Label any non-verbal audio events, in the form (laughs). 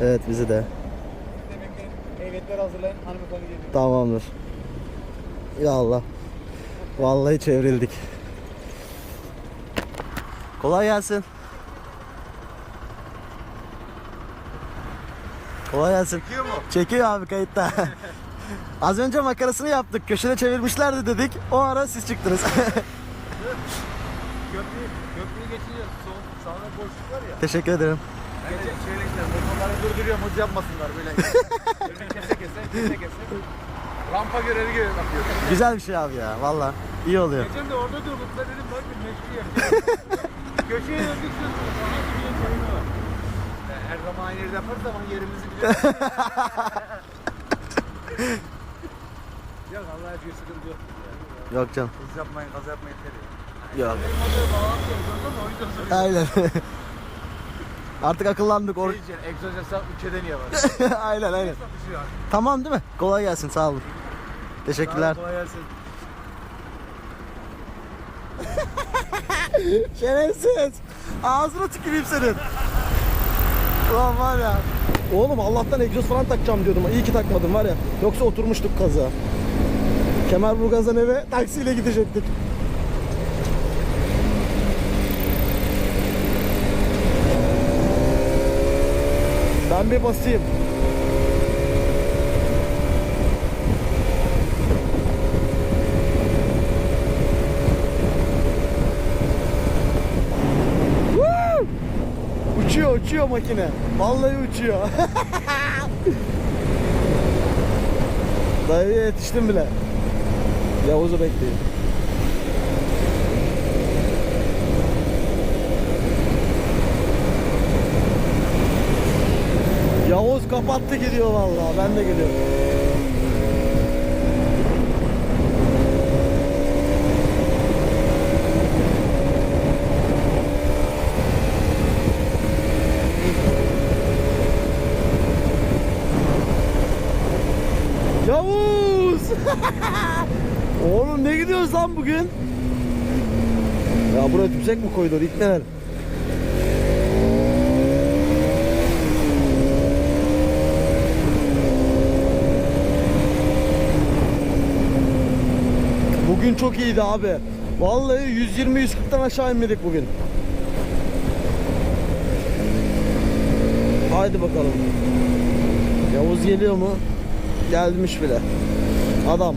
Evet bizi de. Ehliyetler hazırlayın hanımefendi geliyor. Tamamdır. Ya Allah. Vallahi çevrildik. Kolay gelsin. Kolay gelsin. Çekiyor mu? Çekiyor abi kayıtta. (laughs) Az önce makarasını yaptık. Köşede çevirmişlerdi dedik. O ara siz çıktınız. Köprü, köprüyü geçince sol, sağda boşluk var ya. Teşekkür ederim. Şöyle işte (laughs) motorları durduruyor muz yapmasınlar böyle. Böyle (laughs) kese kese kese kese. Rampa görevi gibi bakıyor. Güzel bir şey abi ya. Valla iyi oluyor. Geçen de orada durduk da dedim bak bir meşgul yer. (laughs) Köşeye döndük sonra sana bir çayını var. Her zaman aynı yerde yaparız ama yerimizi biliyoruz. yok Allah'a şükür sıkıntı yok. Yok canım. Hız yapmayın, gaz yapmayın yeter ya. Yok. Aynen. Artık akıllandık. Or- Şey diyeceksin, egzoz hesap ülkede niye var? (laughs) aynen aynen. Tamam değil mi? Kolay gelsin. Sağ olun. Teşekkürler. Kolay gelsin. (laughs) Şerefsiz. Ağzına tüküreyim senin. Ulan var ya. Oğlum Allah'tan egzoz falan takacağım diyordum. İyi ki takmadım var ya. Yoksa oturmuştuk kaza. Kemerburgaz'dan eve taksiyle gidecektik. Ben bir basayım. Woo! Uçuyor uçuyor makine. Vallahi uçuyor. (laughs) Dayıya yetiştim bile. Yavuz'u bekleyin. Yavuz kapattı gidiyor vallahi. Ben de geliyorum. Yavuz! (laughs) Oğlum ne gidiyoruz lan bugün? Ya buraya tüpsek mi koydular İkneler? Bugün çok iyiydi abi. Vallahi 120-140'tan aşağı inmedik bugün. Haydi bakalım. Yavuz geliyor mu? Gelmiş bile. Adam.